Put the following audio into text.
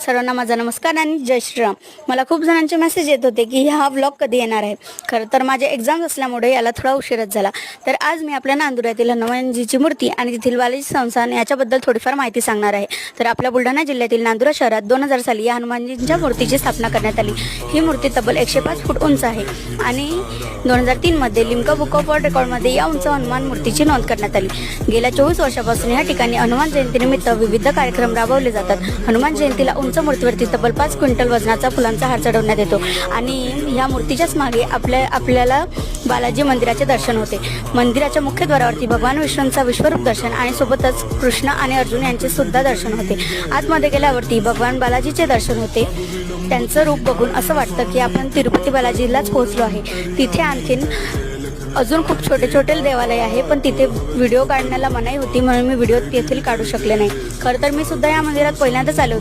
सर्वांना माझा नमस्कार आणि जय श्रीराम. मला खूप जणांचे मेसेज येत होते की हा व्लॉग कधी येणार आहे? खरं तर माझे एक्झाम्स असल्यामुळे याला थोडा उशीरच झाला. तर आज मी आपल्या नांदुऱ्यातील हनुमानजीची मूर्ती आणि तेथील बालाजी संस्थान याच्याबद्दल थोडीफार माहिती सांगणार आहे. तर आपल्या बुलढाणा जिल्ह्यातील नांदुरा शहरात दोन हजार साली या हनुमानजींच्या मूर्तीची स्थापना करण्यात आली. ही मूर्ती तब्बल एकशे पाच फूट उंच आहे आणि दोन हजार तीनमध्ये लिमका बुक ऑफ वर्ल्ड रेकॉर्डमध्ये या उंच हनुमान मूर्तीची नोंद करण्यात आली. गेल्या चोवीस वर्षापासून या ठिकाणी हनुमान जयंतीनिमित्त विविध कार्यक्रम राबवले जातात. हनुमान जयंतीला उंच मूर्तीवरती तब्बल पाच क्विंटल वजनाचा फुलांचा हार चढवण्यात येतो. आणि ह्या मूर्तीच्याच मागे आपल्या आपल्याला बालाजी मंदिराचे दर्शन होते. मंदिराच्या मुख्यद्वारावरती भगवान विष्णूंचा विश्वरूप दर्शन आणि सोबतच कृष्ण आणि अर्जुन यांचे सुद्धा दर्शन होते. आतमध्ये गेल्यावरती भगवान बालाजीचे दर्शन होते. त्यांचं रूप बघून असं वाटतं की आपण तिरुपती बालाजीलाच पोहोचलो आहे. तिथे आणखीन अजून खूप छोटे छोटे देवालय आहे पण तिथे व्हिडिओ काढण्याला मनाई होती म्हणून मी व्हिडिओ तेथील काढू शकले नाही. खरं तर मी सुद्धा या मंदिरात पहिल्यांदाच आले होते.